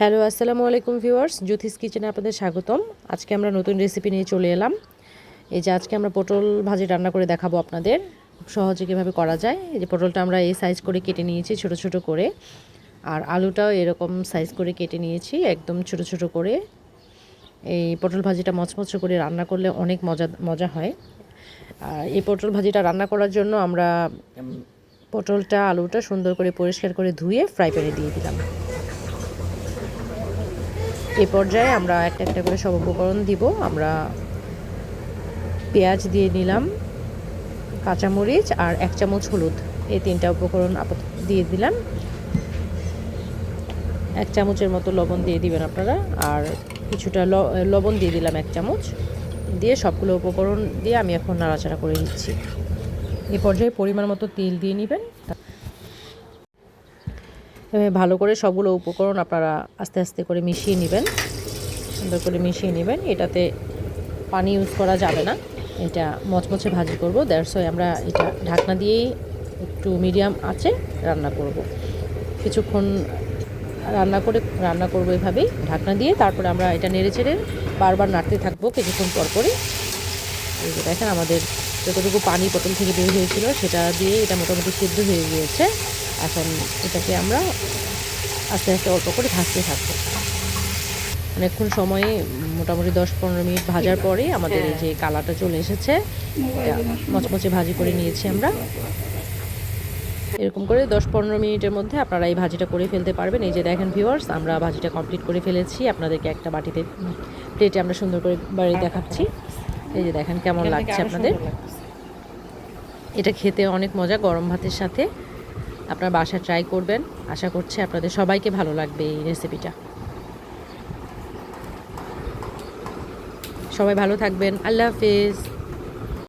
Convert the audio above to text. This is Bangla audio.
হ্যালো, আসসালামু আলাইকুম ভিউয়ার্স, জ্যোতিষ কিচেনে আপনাদের স্বাগতম। আজকে আমরা নতুন রেসিপি নিয়ে চলে এলাম। এই যে আজকে আমরা পটল ভাজি রান্না করে দেখাবো আপনাদের, সহজে কীভাবে করা যায়। এই যে পটলটা আমরা এই সাইজ করে কেটে নিয়েছি, ছোট ছোট করে। আর আলুটাও এরকম সাইজ করে কেটে নিয়েছি, একদম ছোট ছোট করে। এই পটল ভাজিটা মচমচ করে রান্না করলে অনেক মজা মজা হয়। আর এই পটল ভাজিটা রান্না করার জন্য আমরা পটলটা, আলুটা সুন্দর করে পরিষ্কার করে ধুয়ে ফ্রাই প্যানে দিয়ে দিলাম। এ পর্যায়ে আমরা একটা একটা করে সব উপকরণ দিব। আমরা পেঁয়াজ দিয়ে নিলাম, কাঁচামরিচ আর এক চামচ হলুদ। এই তিনটা উপকরণ আপাতত দিয়ে দিলাম। এক চামচের মতো লবণ দিয়ে দিবেন আপনারা, আর কিছুটা লবণ দিয়ে দিলাম এক চামচ। দিয়ে সবগুলো উপকরণ দিয়ে আমি এখন নাড়াচাড়া করে নিচ্ছি। এ পর্যায়ে পরিমাণ মতো তেল দিয়ে নেবেন। ভালো করে সবগুলো উপকরণ আপনারা আস্তে আস্তে করে মিশিয়ে নেবেন। সুন্দর করে মিশিয়ে নেবেন। এটাতে পানি ইউজ করা যাবে না। এটা মচমচে ভাজি করব। দ্যাটস ওয়াই আমরা এটা ঢাকনা দিয়েই একটু মিডিয়াম আছে রান্না করব। কিছুক্ষণ রান্না করে, রান্না করব এভাবেই ঢাকনা দিয়ে। তারপরে আমরা এটা নেড়ে চেড়ে বারবার নাড়তে থাকব। কিছুক্ষণ পর করে এই দেখেন আমাদের যতটুকু পানি পটল থেকে বের হয়েছিল, সেটা দিয়ে এটা মোটামুটি সিদ্ধ হয়ে গিয়েছে। এখন এটাকে আমরা আস্তে আস্তে অল্প করে ভাজতে থাকব। অনেকক্ষণ সময়ে মোটামুটি দশ পনেরো মিনিট ভাজার পরে আমাদের এই যে কালারটা চলে এসেছে মচমচে ভাজি করে নিয়েছি আমরা। এরকম করে দশ পনেরো মিনিটের মধ্যে আপনারা এই ভাজিটা করে ফেলতে পারবেন। এই যে দেখেন ভিউয়ার্স আমরা ভাজিটা কমপ্লিট করে ফেলেছি। আপনাদেরকে একটা বাটিতে প্লেটে আমরা সুন্দর করে বাড়ি দেখাচ্ছি। এই যে দেখেন কেমন লাগছে আপনাদের। এটা খেতে অনেক মজা গরম ভাতের সাথে। আপনার বাসা ট্রাই করবেন। আশা করছি আপনাদের সবাইকে ভালো লাগবে এই রেসিপিটা সবাই ভালো থাকবেন। আল্লাহ হাফেজ।